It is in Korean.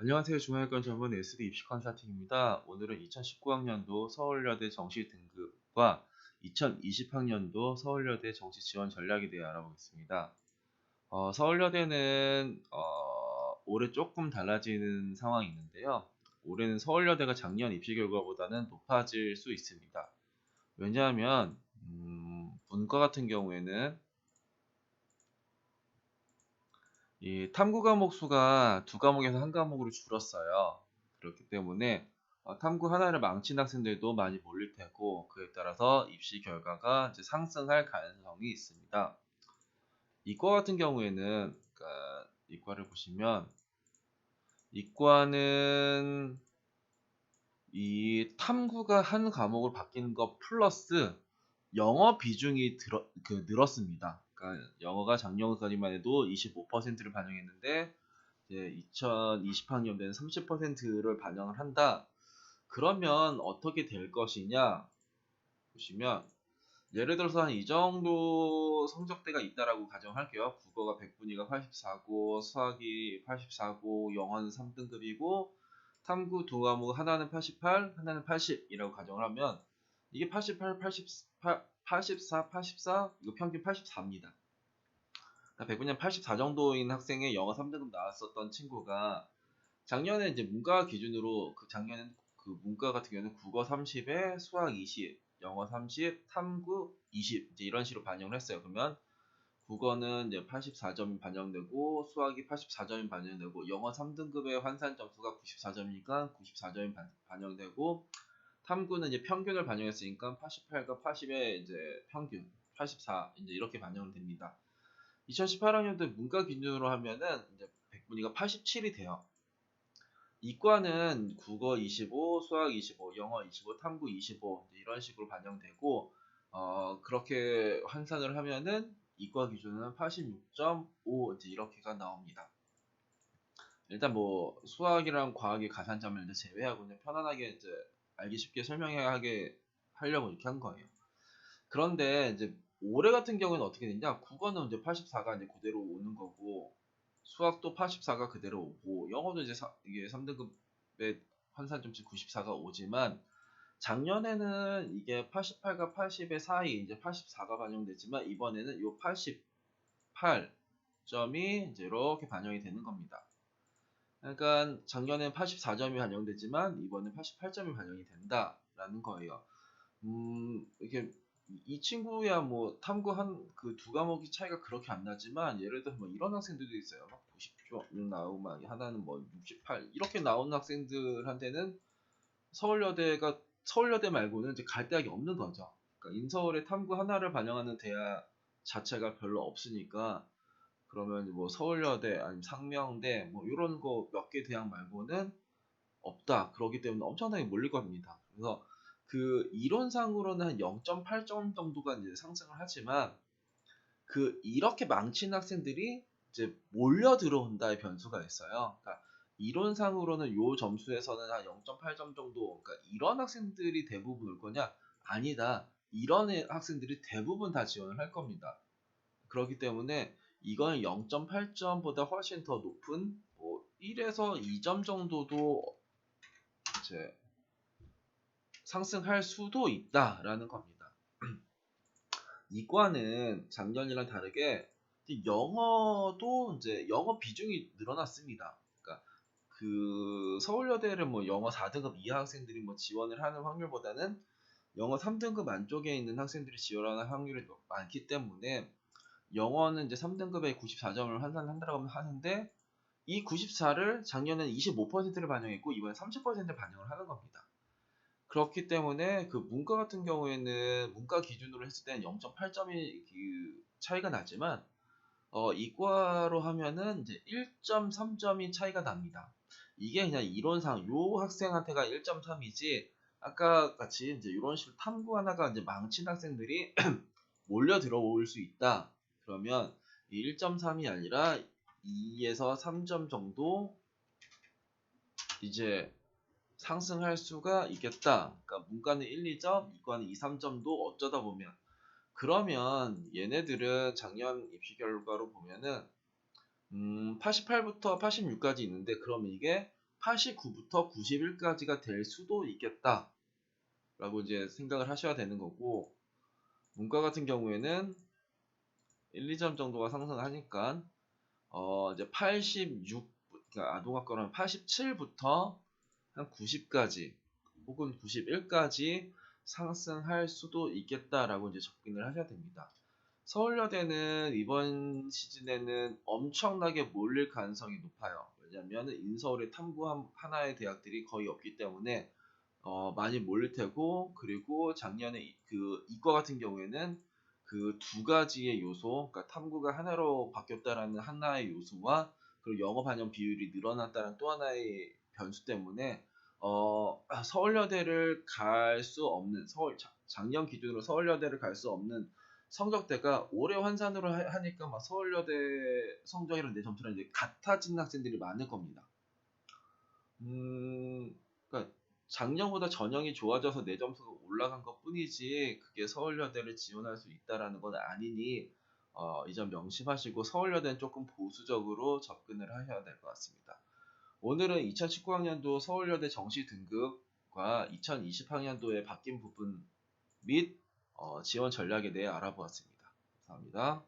안녕하세요. 중앙외과 전문 SD 입시 컨설팅입니다. 오늘은 2019학년도 서울여대 정시 등급과 2020학년도 서울여대 정시 지원 전략에 대해 알아보겠습니다. 어, 서울여대는 어, 올해 조금 달라지는 상황이 있는데요. 올해는 서울여대가 작년 입시 결과보다는 높아질 수 있습니다. 왜냐하면 음, 문과 같은 경우에는 이 탐구 과목 수가 두 과목에서 한 과목으로 줄었어요. 그렇기 때문에 어, 탐구 하나를 망친 학생들도 많이 몰릴 테고 그에 따라서 입시 결과가 이제 상승할 가능성이 있습니다. 이과 같은 경우에는 그러니까 이과를 보시면 이과는 이 탐구가 한 과목을 바뀌는 것 플러스 영어 비중이 들어, 그 늘었습니다. 그러니까 영어가 작년까지만 해도 25%를 반영했는데 이제 2020학년에는 30%를 반영을 한다. 그러면 어떻게 될 것이냐 보시면 예를 들어서 한 이 정도 성적대가 있다라고 가정할게요. 국어가 100분위가 84고 수학이 84고 영어는 3등급이고 탐구 두 과목 하나는 88, 하나는 80이라고 가정을 하면 이게 88, 88, 84, 84, 이거 평균 84입니다. 100분량 84 정도인 학생의 영어 3등급 나왔었던 친구가 작년에 이제 문과 기준으로 그 작년엔 그 문과 같은 경우는 국어 30에 수학 20, 영어 30, 탐구 20 이제 이런 식으로 반영을 했어요. 그러면 국어는 이제 84점이 반영되고 수학이 84점이 반영되고 영어 3등급의 환산 점수가 94점이니까 94점이 반영되고 탐구는 이제 평균을 반영했으니까 88과 80의 이제 평균 84 이제 이렇게 반영을 됩니다. 2018학년도 문과 기준으로 하면은 이제 100분위가 87이 돼요. 이과는 국어 25, 수학 25, 영어 25, 탐구 25 이런 식으로 반영되고 어, 그렇게 환산을 하면은 이과 기준은 86.5 이제 이렇게가 나옵니다. 일단 뭐 수학이랑 과학의 가산점을 이제 제외하고 그냥 편안하게 이제 알기 쉽게 설명하게 하려고 이렇게 한 거예요. 그런데 이제 올해 같은 경우에는 어떻게 되냐? 국어는 이제 84가 이제 그대로 오는 거고 수학도 84가 그대로 오고 영어도 이제 사, 이게 3등급의 환산점수 94가 오지만 작년에는 이게 88과 80의 사이 이제 84가 반영됐지만 이번에는 요 88점이 이제 이렇게 반영이 되는 겁니다. 그러니까 작년엔 84점이 반영됐지만 이번엔 88점이 반영이 된다라는 거예요. 음, 이렇게 이 친구야 뭐 탐구 한 그 두 과목이 차이가 그렇게 안 나지만 예를 들어 뭐 이런 학생들도 있어요. 막 90점 나오고 막 하나는 뭐 68 이렇게 나오는 학생들한테는 서울여대가 서울여대 말고는 이제 갈 대학이 없는 거죠. 그러니까 인서울의 탐구 하나를 반영하는 대학 자체가 별로 없으니까 그러면 뭐 서울여대 아니면 상명대 뭐 이런 거 몇 개 대학 말고는 없다. 그러기 때문에 엄청나게 몰릴 겁니다. 그래서 그 이론상으로는 한 0.8점 정도가 이제 상승을 하지만 그 이렇게 망친 학생들이 이제 몰려 들어온다의 변수가 있어요. 그러니까 이론상으로는 요 점수에서는 한 0.8점 정도, 그러니까 이런 학생들이 대부분 올 거냐? 아니다. 이런 학생들이 대부분 다 지원을 할 겁니다. 그렇기 때문에 이건 0.8점보다 훨씬 더 높은 뭐 1에서 2점 정도도 이제 상승할 수도 있다라는 겁니다. 이과는 작년이랑 다르게 영어도 이제 영어 비중이 늘어났습니다. 그러니까 그 서울여대를 뭐 영어 4등급 이하 학생들이 뭐 지원을 하는 확률보다는 영어 3등급 안쪽에 있는 학생들이 지원하는 확률이 많기 때문에 영어는 이제 3등급에 94점을 환산한다고 하는데 이 94를 작년에는 25%를 반영했고 이번에 30%를 반영을 하는 겁니다. 그렇기 때문에 그 문과 같은 경우에는 문과 기준으로 했을 때는 0.8점이 그 차이가 나지만 어, 이과로 하면은 이제 1.3점이 차이가 납니다. 이게 그냥 이론상 요 학생한테가 1.3이지 아까 같이 이제 이런 식으로 탐구 하나가 이제 망친 학생들이 몰려 들어올 수 있다. 그러면 1.3이 아니라 2에서 3점 정도 이제 상승할 수가 있겠다. 그러니까 문과는 1, 2점, 이과는 2, 3점도 어쩌다 보면 그러면 얘네들은 작년 입시 결과로 보면은 음, 88부터 86까지 있는데 그러면 이게 89부터 91까지가 될 수도 있겠다. 라고 이제 생각을 하셔야 되는 거고, 문과 같은 경우에는 1, 2점 정도가 상승하니까, 어, 이제 86, 그러니까 아동학과는 87부터 한 90까지, 혹은 91까지 상승할 수도 있겠다라고 이제 접근을 하셔야 됩니다. 서울여대는 이번 시즌에는 엄청나게 몰릴 가능성이 높아요. 왜냐하면 인서울의 탐구 한- 하나의 대학들이 거의 없기 때문에 어, 많이 몰릴 테고 그리고 작년에 이- 그 이과 같은 경우에는 그 두 가지의 요소, 그러니까 탐구가 하나로 바뀌었다라는 하나의 요소와 그리고 영어 반영 비율이 늘어났다는 또 하나의 변수 때문에 어, 서울여대를 갈 수 없는 서울 자- 작년 기준으로 서울여대를 갈 수 없는 성적대가 올해 환산으로 하- 하니까 막 서울여대 성적이랑 내 점수랑 이제 같아진 학생들이 많을 겁니다. 음, 그러니까 작년보다 전형이 좋아져서 내 점수가 올라간 것 뿐이지 그게 서울여대를 지원할 수 있다라는 건 아니니 어, 이 점 명심하시고 서울여대는 조금 보수적으로 접근을 하셔야 될 것 같습니다. 오늘은 2019학년도 서울여대 정시 등급과 2020학년도에 바뀐 부분 및 어, 지원 전략에 대해 알아보았습니다. 감사합니다.